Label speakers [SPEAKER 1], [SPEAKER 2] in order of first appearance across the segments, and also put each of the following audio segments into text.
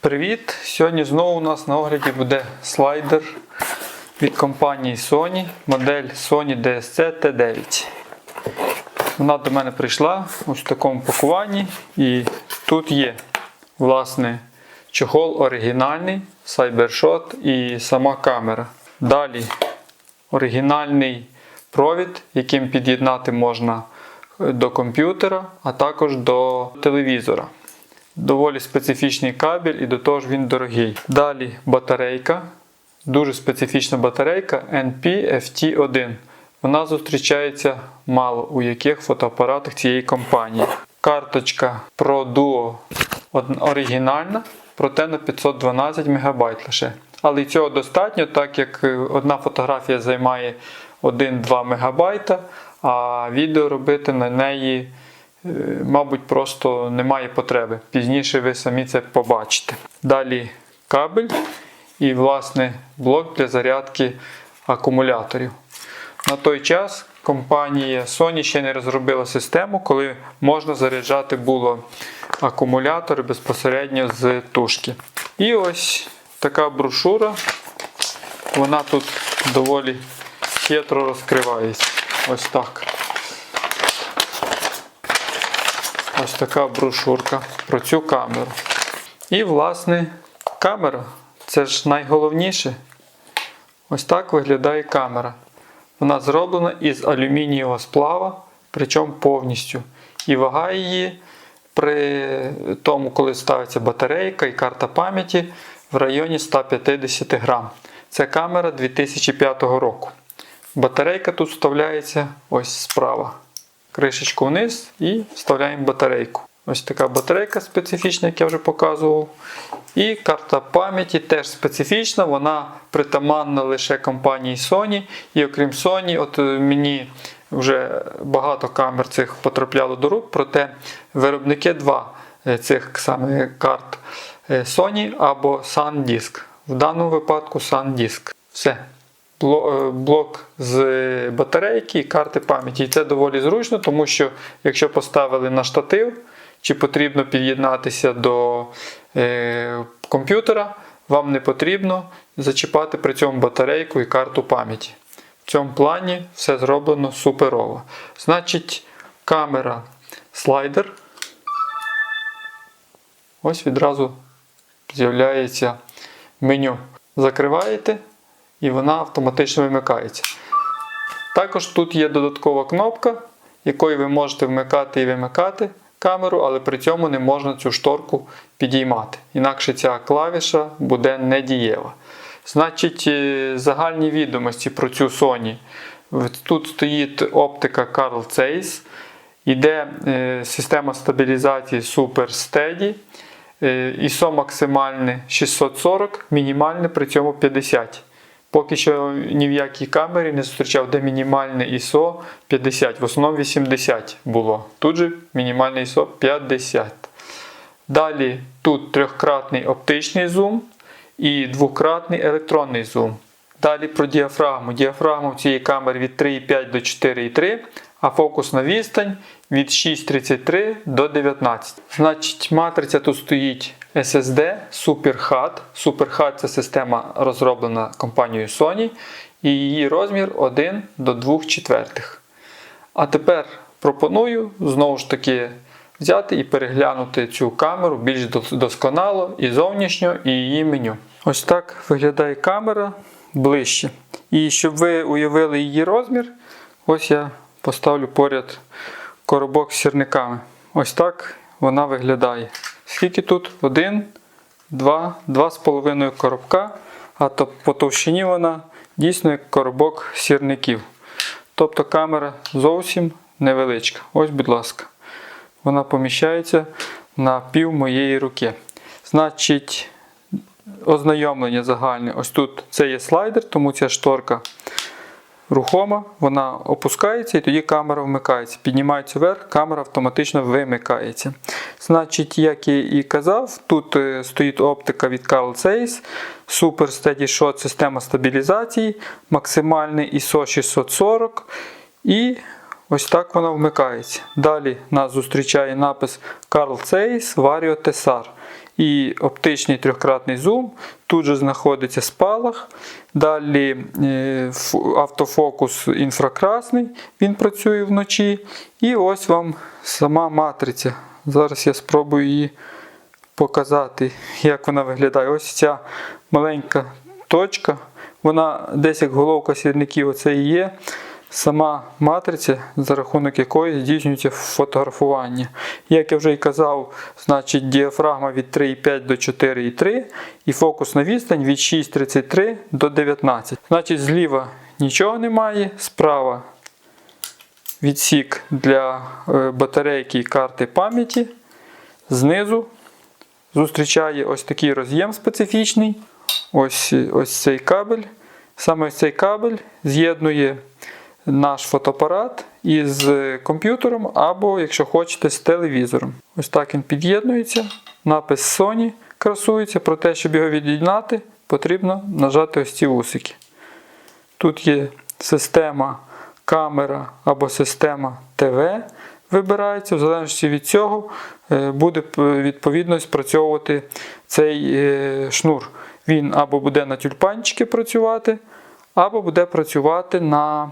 [SPEAKER 1] Привіт! Сьогодні знову у нас на огляді буде слайдер від компанії Sony, модель Sony DSC T9. Вона до мене прийшла ось в такому пакуванні, і тут є власне чохол оригінальний, Cybershot і сама камера. Далі оригінальний провід, яким під'єднати можна до комп'ютера, а також до телевізора. Доволі специфічний кабель і до того ж він дорогий. Далі батарейка. Дуже специфічна батарейка NP-FT1. Вона зустрічається мало у яких фотоапаратах цієї компанії. Карточка Pro Duo оригінальна, проте на 512 МБ лише. Але цього достатньо, так як е, одна фотографія займає 1-2 МБ, а відео робити на неї мабуть, просто немає потреби. Пізніше ви самі це побачите. Далі кабель і, власне, блок для зарядки акумуляторів. На той час компанія Sony ще не розробила систему, коли можна заряджати було акумулятори безпосередньо з тушки. І ось така брошура. Вона тут доволі хитро розкривається. Ось так. Ось така брошурка про цю камеру. І, власне, камера. Це ж найголовніше. Ось так виглядає камера. Вона зроблена із алюмінієвого сплава, причому повністю. І вага її при тому, коли ставиться батарейка і карта пам'яті в районі 150 грам. Це камера 2005 року. Батарейка тут вставляється ось справа кришечку вниз і вставляємо батарейку. Ось така батарейка специфічна, як я вже показував. І карта пам'яті теж специфічна, вона притаманна лише компанії Sony. І окрім Sony, от е, мені вже багато камер цих потрапляло до рук, проте виробники два е, цих саме карт е, Sony або SanDisk. В даному випадку SanDisk. Все блок з батарейки і карти пам'яті. І це доволі зручно, тому що якщо поставили на штатив, чи потрібно під'єднатися до е, комп'ютера, вам не потрібно зачіпати при цьому батарейку і карту пам'яті. В цьому плані все зроблено суперово. Значить, камера слайдер. Ось відразу з'являється меню. Закриваєте і вона автоматично вимикається. Також тут є додаткова кнопка, якою ви можете вмикати і вимикати камеру, але при цьому не можна цю шторку підіймати. Інакше ця клавіша буде недієва. Значить, е, загальні відомості про цю Sony. Тут стоїть оптика Carl Zeiss, Іде е, система стабілізації Super Steady. Е, ISO максимальне 640, мінімальне при цьому 50. Поки що ні в якій камері не зустрічав, де мінімальне ISO 50, в основному 80 було. Тут же мінімальне ISO 50. Далі тут трьохкратний оптичний зум і двократний електронний зум. Далі про діафрагму. Діафрагма в цій камері від 3,5 до 4,3, а фокусна відстань від 6,33 до 19. Значить, матриця тут стоїть SSD SuperHAT. SuperHAT це система розроблена компанією Sony, і її розмір 1 до 2 четвертих. А тепер пропоную знову ж таки взяти і переглянути цю камеру більш досконало і зовнішньо, і її меню. Ось так виглядає камера ближче. І щоб ви уявили її розмір, ось я поставлю поряд коробок з сірниками. Ось так вона виглядає. Скільки тут? Один, два, два з половиною коробка, а то по товщині вона дійсно як коробок сірників. Тобто камера зовсім невеличка. Ось, будь ласка. Вона поміщається на пів моєї руки. Значить, ознайомлення загальне. Ось тут це є слайдер, тому ця шторка рухома, вона опускається і тоді камера вмикається. Піднімається вверх, камера автоматично вимикається. Значить, як я і казав, тут е, стоїть оптика від Carl Zeiss, Super Steady Shot система стабілізації, максимальний ISO 640 і ось так вона вмикається. Далі нас зустрічає напис Carl Zeiss Vario Tessar. І оптичний трьохкратний зум. Тут же знаходиться спалах. Далі е, автофокус інфракрасний, він працює вночі. І ось вам сама матриця. Зараз я спробую її показати, як вона виглядає. Ось ця маленька точка, вона десь як головка сірників, оце і є. Сама матриця, за рахунок якої здійснюється фотографування. Як я вже і казав, значить діафрагма від 3,5 до 4,3 і фокусна відстань від 6,33 до 19. Значить, зліва нічого немає, справа відсік для е, батарейки і карти пам'яті. Знизу зустрічає ось такий роз'єм специфічний. Ось, ось цей кабель. Саме ось цей кабель з'єднує наш фотоапарат із комп'ютером або, якщо хочете, з телевізором. Ось так він під'єднується. Напис Sony красується. Про те, щоб його від'єднати, потрібно нажати ось ці усики. Тут є система камера або система ТВ. Вибирається, в залежності від цього е, буде відповідно спрацьовувати цей е, шнур. Він або буде на тюльпанчики працювати, або буде працювати на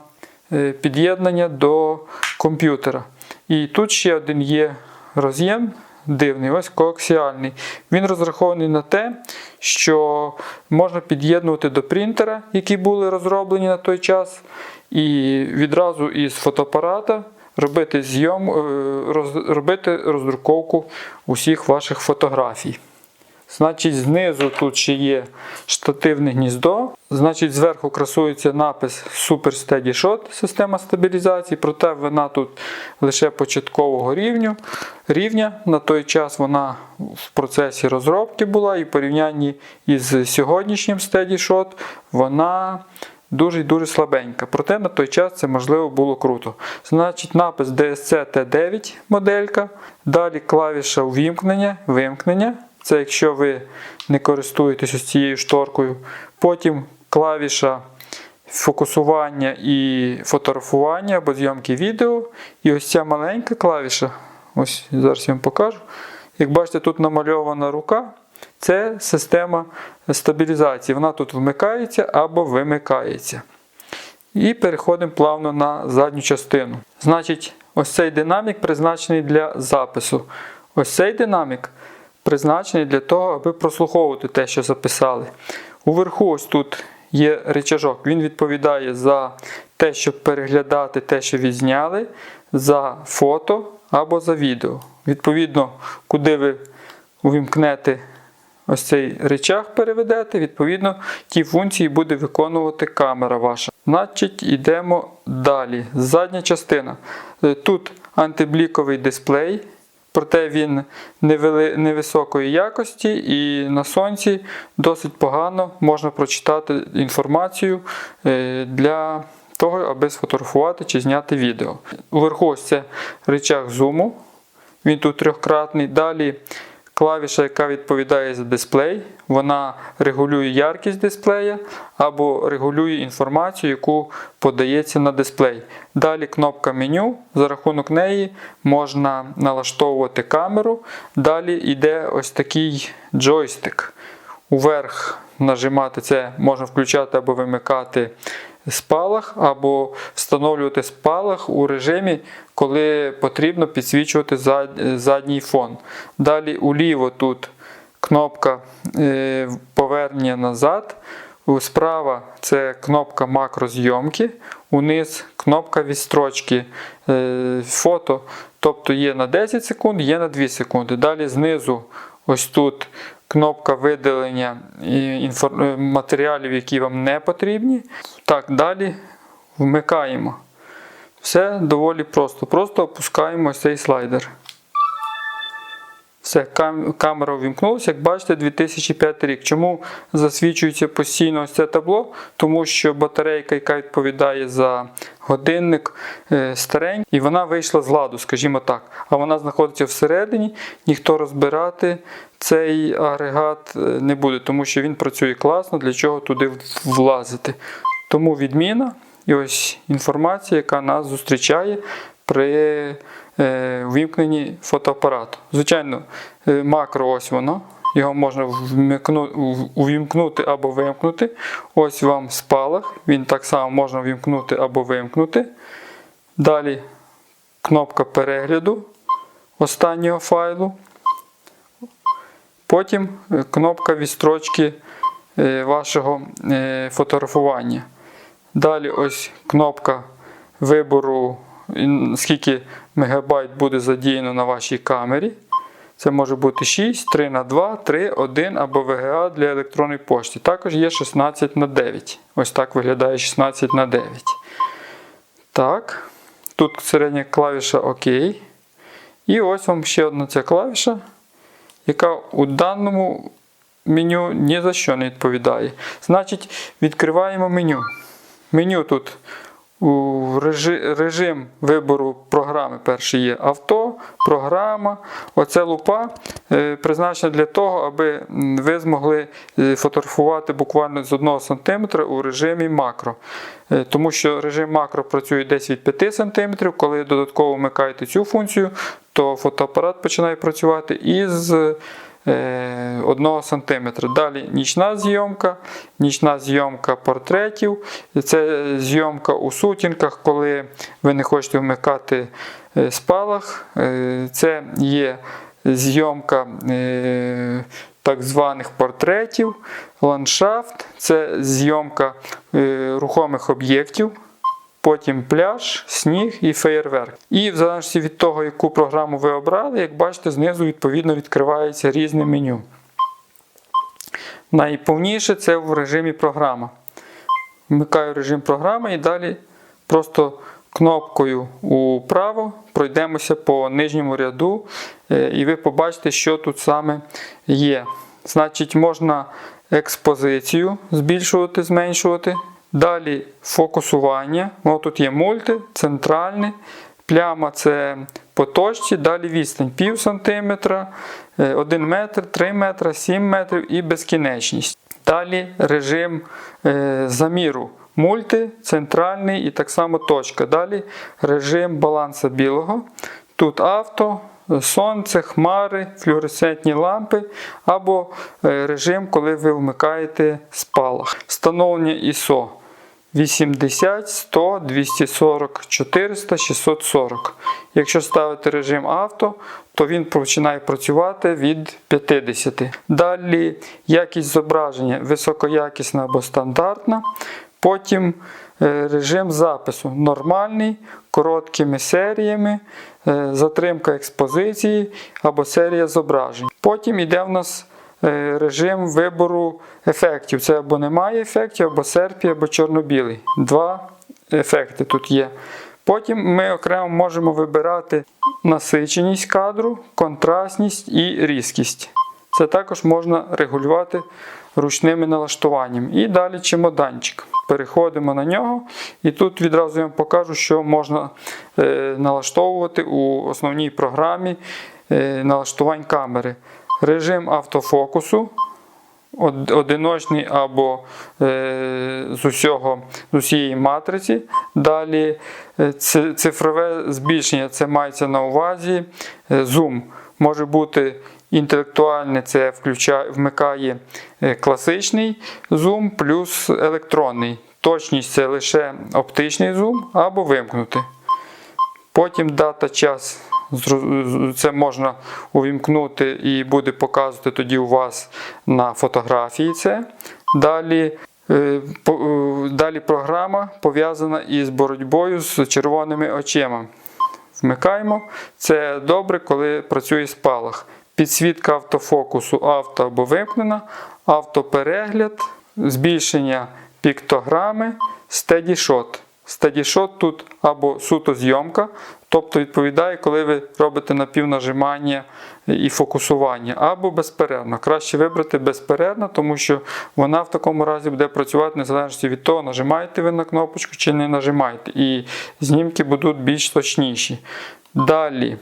[SPEAKER 1] під'єднання до комп'ютера. І тут ще один є роз'єм дивний, ось коаксіальний. Він розрахований на те, що можна під'єднувати до принтера, які були розроблені на той час, і відразу із фотоапарата робити зйом, е, роз- робити роздруковку усіх ваших фотографій. Значить, знизу тут ще є штативне гніздо. Значить, зверху красується напис Super Steady Shot, система стабілізації, проте вона тут лише початкового рівню. рівня. На той час вона в процесі розробки була і в порівнянні із сьогоднішнім Steady Shot вона дуже і дуже слабенька. Проте на той час це можливо було круто. Значить, напис DSC T9 моделька. Далі клавіша увімкнення, вимкнення. Це якщо ви не користуєтесь ось цією шторкою. Потім клавіша фокусування і фотографування або зйомки відео. І ось ця маленька клавіша, ось зараз я вам покажу. Як бачите, тут намальована рука. Це система стабілізації. Вона тут вмикається або вимикається. І переходимо плавно на задню частину. Значить, ось цей динамік призначений для запису. Ось цей динамік призначений для того, аби прослуховувати те, що записали. Уверху ось тут є рычажок. Він відповідає за те, щоб переглядати те, що відзняли, за фото або за відео. Відповідно, куди ви увімкнете ось цей речах переведете, відповідно, ті функції буде виконувати камера ваша. Значить, йдемо далі. Задня частина. Е, Тут антибліковий дисплей, проте він невисокої якості і на сонці досить погано можна прочитати інформацію е, для того, аби сфотографувати чи зняти відео. Уверху ось це речах зуму. Він тут трьохкратний. Далі клавіша, яка відповідає за дисплей, вона регулює яркість дисплея або регулює інформацію, яку подається на дисплей. Далі кнопка меню, за рахунок неї можна налаштовувати камеру. Далі йде ось такий джойстик. Уверх нажимати це можна включати або вимикати спалах, або встановлювати спалах у режимі, коли потрібно підсвічувати задній фон. Далі уліво тут кнопка е, повернення назад. Справа це кнопка макрозйомки, униз кнопка відстрочки е, фото, тобто є на 10 секунд, є на 2 секунди. Далі знизу ось тут кнопка видалення е, матеріалів, які вам не потрібні. Так, далі вмикаємо. Все доволі просто. Просто опускаємо цей слайдер. Все, кам- камера увімкнулася. Як бачите, 2005 рік. Чому засвічується постійно ось це табло? Тому що батарейка, яка відповідає за годинник, е, старенька, і вона вийшла з ладу, скажімо так. А вона знаходиться всередині, ніхто розбирати цей агрегат е, не буде, тому що він працює класно, для чого туди влазити. Тому відміна і ось інформація, яка нас зустрічає при ввімкненні фотоапарату. Звичайно, е, макро ось воно. його можна увімкнути або вимкнути. Ось вам спалах, він так само можна вімкнути або вимкнути. Далі кнопка перегляду останнього файлу. Потім е, кнопка відстрочки е, вашого е, фотографування. Далі ось кнопка вибору, скільки мегабайт буде задіяно на вашій камері. Це може бути 6, 3 на 2, 3, 1 або VGA для електронної пошти. Також є 16 на 9. Ось так виглядає 16 на 9. Так. Тут середня клавіша ОК. І ось вам ще одна ця клавіша, яка у даному меню ні за що не відповідає. Значить, відкриваємо меню. Меню тут у режи- режим вибору програми перший є авто, програма. Оце лупа е, призначена для того, аби ви змогли е, фотографувати буквально з 1 см у режимі макро. Е, Тому що режим макро працює десь від 5 см. Коли додатково вмикаєте цю функцію, то фотоапарат починає працювати із 1 см. Далі нічна зйомка, нічна зйомка портретів. Це зйомка у сутінках, коли ви не хочете вмикати е, спалах. Е, Це є зйомка е, так званих портретів, ландшафт, це зйомка е, рухомих об'єктів. Потім пляж, сніг і феєрверк. І в залежності від того, яку програму ви обрали, як бачите, знизу відповідно відкривається різне меню. Найповніше це в режимі програма. Вмикаю режим програми і далі просто кнопкою управо пройдемося по нижньому ряду, е, і ви побачите, що тут саме є. Значить, можна експозицію збільшувати, зменшувати. Далі фокусування. Ну, тут є мульти, центральне. Пляма це по точці, далі відстань пів сантиметра, 1 метр, 3 метра, 7 метрів і безкінечність. Далі режим е, заміру. Мульти, центральний і так само точка. Далі режим баланса білого. Тут авто, сонце, хмари, флюоресцентні лампи або е, режим, коли ви вмикаєте спалах. Встановлення ISO 80, 100, 240, 400, 640. Якщо ставити режим авто, то він починає працювати від 50. Далі якість зображення високоякісна або стандартна. Потім е, режим запису нормальний, короткими серіями, затримка експозиції або серія зображень. Потім йде в нас е, режим вибору ефектів. Це або немає ефектів, або серпі, або чорно-білий. Два ефекти тут є. Потім ми окремо можемо вибирати насиченість кадру, контрастність і різкість. Це також можна регулювати ручними налаштуваннями. І далі чемоданчик. Переходимо на нього, і тут відразу я вам покажу, що можна е, налаштовувати у основній програмі е, налаштувань камери. Режим автофокусу, одиночний або е, з, усього, з усієї матриці. Далі цифрове збільшення, це мається на увазі. Зум може бути інтелектуальне, це включає, вмикає е, класичний зум плюс електронний. Точність це лише оптичний зум або вимкнути. Потім дата час. Це можна увімкнути і буде показувати тоді у вас на фотографії це. Далі, е, е, далі програма пов'язана із боротьбою з червоними очима. Вмикаємо. Це добре, коли працює спалах. Підсвітка автофокусу авто або вимкнена, автоперегляд, збільшення піктограми. Steady Shot тут або суто зйомка, тобто відповідає, коли ви робите напівнажимання і фокусування, або безперервно. Краще вибрати безперервно, тому що вона в такому разі буде працювати незалежно від того, нажимаєте ви на кнопочку чи не нажимаєте. І знімки будуть більш точніші. Далі.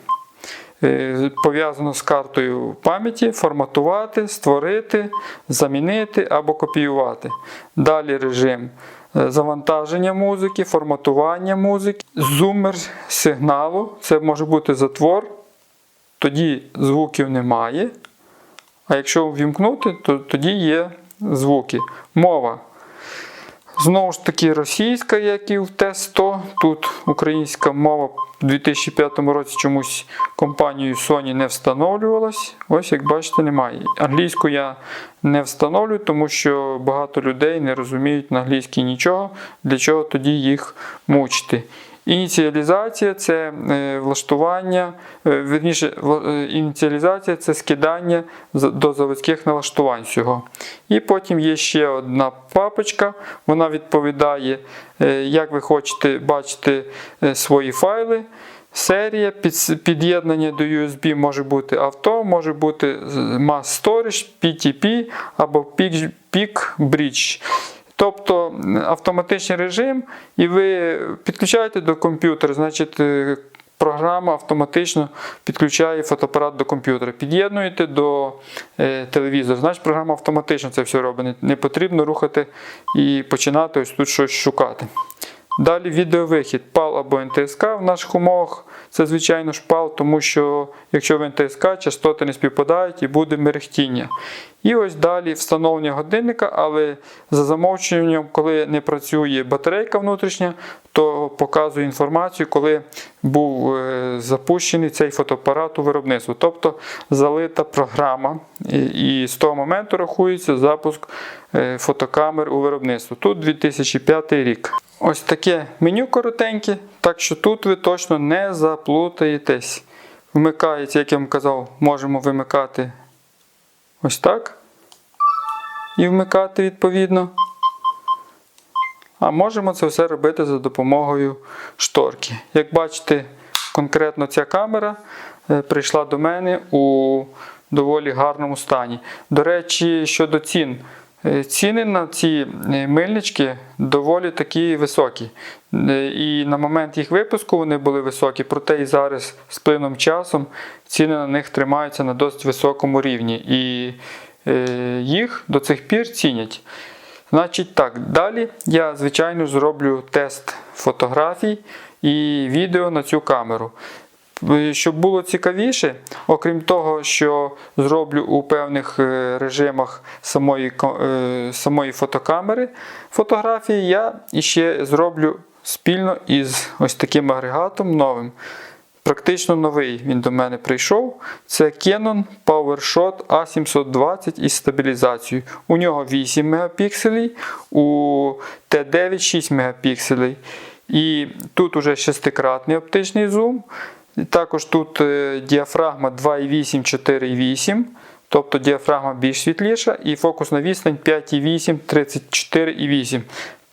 [SPEAKER 1] Е, Пов'язано з картою пам'яті, форматувати, створити, замінити або копіювати. Далі режим е, завантаження музики, форматування музики, зумер сигналу. Це може бути затвор, тоді звуків немає. А якщо ввімкнути, то тоді є звуки. Мова. Знову ж таки, російська, як і в Т-100. Тут українська мова в 2005 році чомусь компанією Sony не встановлювалась. Ось, як бачите, немає. Англійську я не встановлюю, тому що багато людей не розуміють на англійській нічого, для чого тоді їх мучити. Ініціалізація це е, влаштування, е, вірніше, вла- е, ініціалізація це скидання до заводських налаштувань всього. І потім є ще одна папочка, вона відповідає, як ви хочете бачити свої файли. Серія під'єднання до USB може бути авто, може бути Mass Storage, PTP або Peak Bridge. Тобто автоматичний режим, і ви підключаєте до комп'ютера, значить е, програма автоматично підключає фотоапарат до комп'ютера. Під'єднуєте до е, телевізора, значить програма автоматично це все робить. Не- потрібно рухати і починати ось тут щось шукати. Далі відеовихід PAL або НТСК в наших умовах. Це, звичайно, шпал, тому що якщо він ТСК, частоти не співпадають і буде мерехтіння. І ось далі встановлення годинника, але за замовчуванням, коли не працює батарейка внутрішня, то показує інформацію, коли був е, запущений цей фотоапарат у виробництво. Тобто залита програма, і, з того моменту рахується запуск е, фотокамер у виробництво. Тут 2005 рік. Ось таке меню коротеньке, так що тут ви точно не заплутаєтесь. Вмикається, як я вам казав, можемо вимикати ось так. І вмикати відповідно. А можемо це все робити за допомогою шторки. Як бачите, конкретно ця камера е, прийшла до мене у доволі гарному стані. До речі, щодо цін. Е, Ціни на ці е, мильнички доволі такі високі. І на момент їх випуску вони були високі, проте і зараз з плином часом ціни на них тримаються на досить високому рівні. І їх до цих пір цінять. Значить так, далі я, звичайно, зроблю тест фотографій і відео на цю камеру. Е, Щоб було цікавіше, окрім того, що зроблю у певних е, режимах самої, е, самої фотокамери фотографії, я іще зроблю спільно із ось таким агрегатом новим. Практично новий він до мене прийшов. Це Canon PowerShot A720 із стабілізацією. У нього 8 мегапікселей, у T9 6 мегапікселей. І тут уже шестикратний оптичний зум. Також тут е, діафрагма 2,8, 4,8. Тобто діафрагма більш світліша, і фокусна відстань 5,8, 34,8.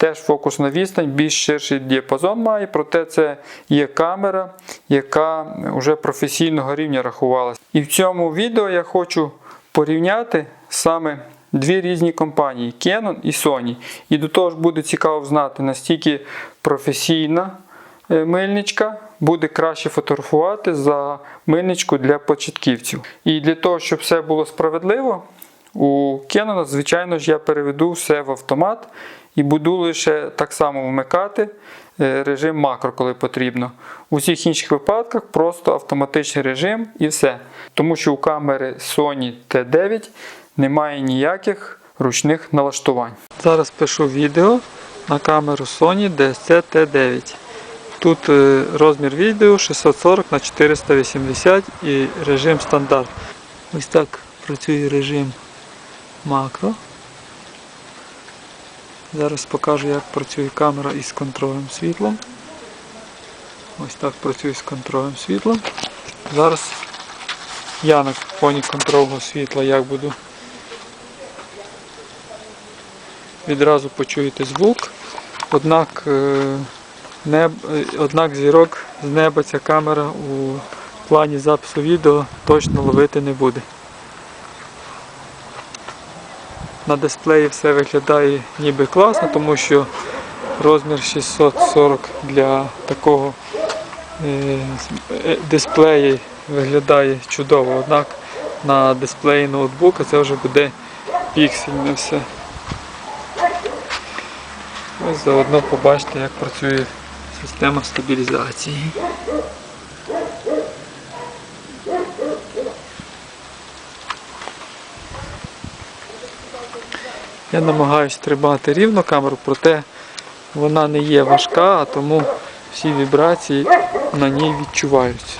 [SPEAKER 1] Теж фокусна відстань, більш ширший діапазон має, проте це є камера, яка вже професійного рівня рахувалася. І в цьому відео я хочу порівняти саме дві різні компанії Canon і Sony. І до того ж буде цікаво знати, настільки професійна е, мильничка буде краще фотографувати за мильничку для початківців. І для того, щоб все було справедливо, у Canon, звичайно ж, я переведу все в автомат і буду лише так само вмикати е, режим макро, коли потрібно. У всіх інших випадках просто автоматичний режим і все. Тому що у камери Sony T9 немає ніяких ручних налаштувань. Зараз пишу відео на камеру Sony DSC T9. Тут е, розмір відео 640 на 480 і режим стандарт. Ось так працює режим макро. Зараз покажу, як працює камера із контролем світлом. Ось так працює з контролем світлом. Зараз я на фоні контрольного світла як буду. Відразу почуєте звук. Однак, е, неб, е, однак зірок з неба ця камера у плані запису відео точно ловити не буде. На дисплеї все виглядає ніби класно, тому що розмір 640 для такого е, е, дисплею виглядає чудово. Однак на дисплеї ноутбука це вже буде піксельне все. Ось заодно побачите, як працює система стабілізації. Я намагаюся тримати рівно камеру, проте вона не є важка, а тому всі вібрації на ній відчуваються.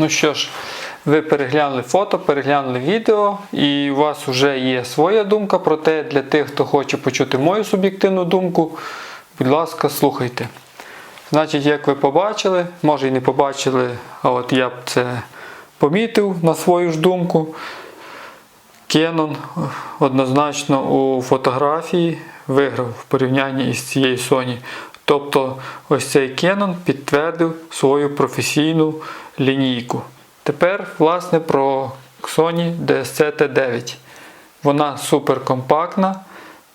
[SPEAKER 1] Ну що ж, ви переглянули фото, переглянули відео, і у вас вже є своя думка. Проте для тих, хто хоче почути мою суб'єктивну думку, будь ласка, слухайте. Значить, як ви побачили, може і не побачили, а от я б це помітив на свою ж думку. Canon однозначно у фотографії виграв в порівнянні із цією Sony. Тобто ось цей Canon підтвердив свою професійну лінійку. Тепер, власне, про Sony DSC T9. Вона суперкомпактна,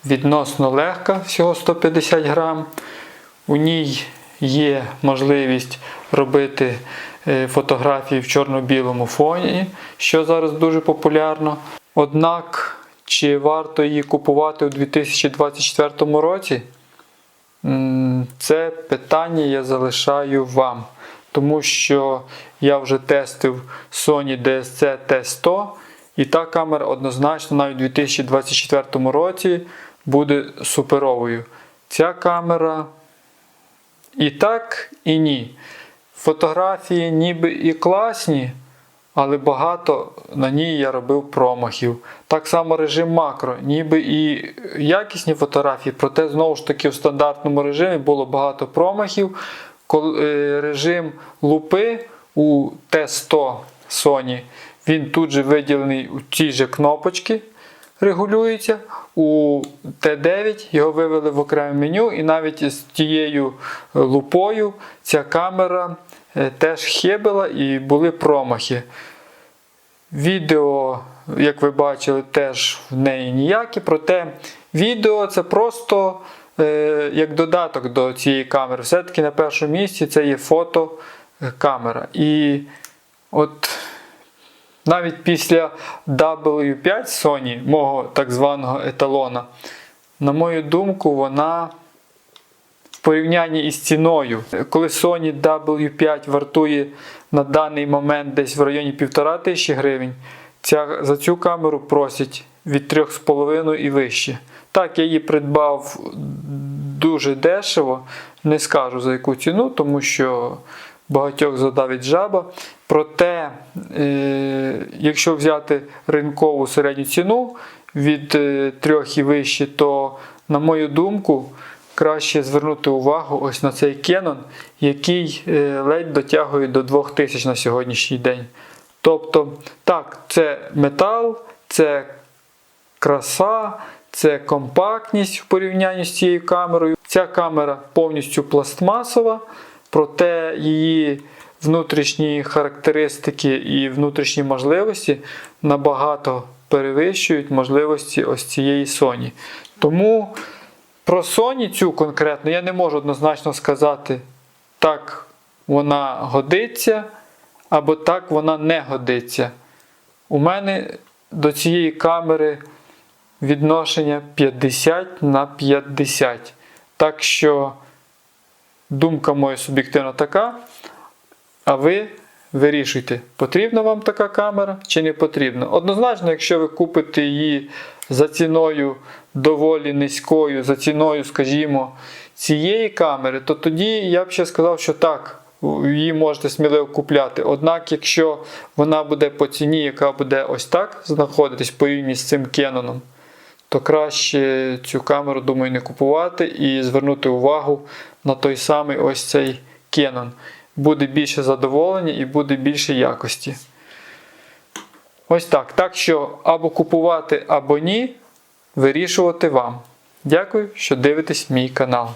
[SPEAKER 1] відносно легка, всього 150 грам. У ній є можливість робити е, фотографії в чорно-білому фоні, що зараз дуже популярно. Однак, чи варто її купувати у 2024 році? Це питання я залишаю вам, тому що я вже тестив Sony DSC T100 І та камера однозначно навіть у 2024 році буде суперовою. Ця камера і так, і ні. Фотографії ніби і класні, але багато на ній я робив промахів. Так само режим макро, ніби і якісні фотографії, проте знову ж таки в стандартному режимі було багато промахів. Кол- е, Режим лупи у T100 Sony, він тут же виділений у ті же кнопочки, регулюється. У Т9 його вивели в окреме меню, і навіть з тією е, лупою ця камера е, теж хибила і були промахи. Відео, як ви бачили, теж в неї ніякі, проте відео це просто е, як додаток до цієї камери. Все-таки на першому місці це є фотокамера. І от навіть після W5 Sony, мого так званого еталона, на мою думку, вона в порівнянні із ціною, коли Sony W5 вартує на даний момент десь в районі 1500 гривень, ця, за цю камеру просять від 3,5 і вище. Так, я її придбав дуже дешево, не скажу за яку ціну, тому що багатьох задавить жаба. Проте, е, якщо взяти ринкову середню ціну від е, 3 і вище, то, на мою думку, краще звернути увагу ось на цей Canon, який е, ледь дотягує до 2000 на сьогоднішній день. Тобто, так, це метал, це краса, це компактність в порівнянні з цією камерою. Ця камера повністю пластмасова, проте її внутрішні характеристики і внутрішні можливості набагато перевищують можливості ось цієї Sony. Тому про Sony цю конкретно я не можу однозначно сказати, так вона годиться, або так вона не годиться. У мене до цієї камери відношення 50 на 50. Так що думка моя суб'єктивно така. А ви вирішуйте, потрібна вам така камера чи не потрібна. Однозначно, якщо ви купите її за ціною доволі низькою, за ціною, скажімо, цієї камери, то тоді я б ще сказав, що так, її можете сміливо купляти. Однак, якщо вона буде по ціні, яка буде ось так знаходитись порівняно з цим Canon, то краще цю камеру, думаю, не купувати і звернути увагу на той самий ось цей Canon. Буде більше задоволення і буде більше якості. Ось так. Так що або купувати, або ні, вирішувати вам. Дякую, що дивитесь мій канал.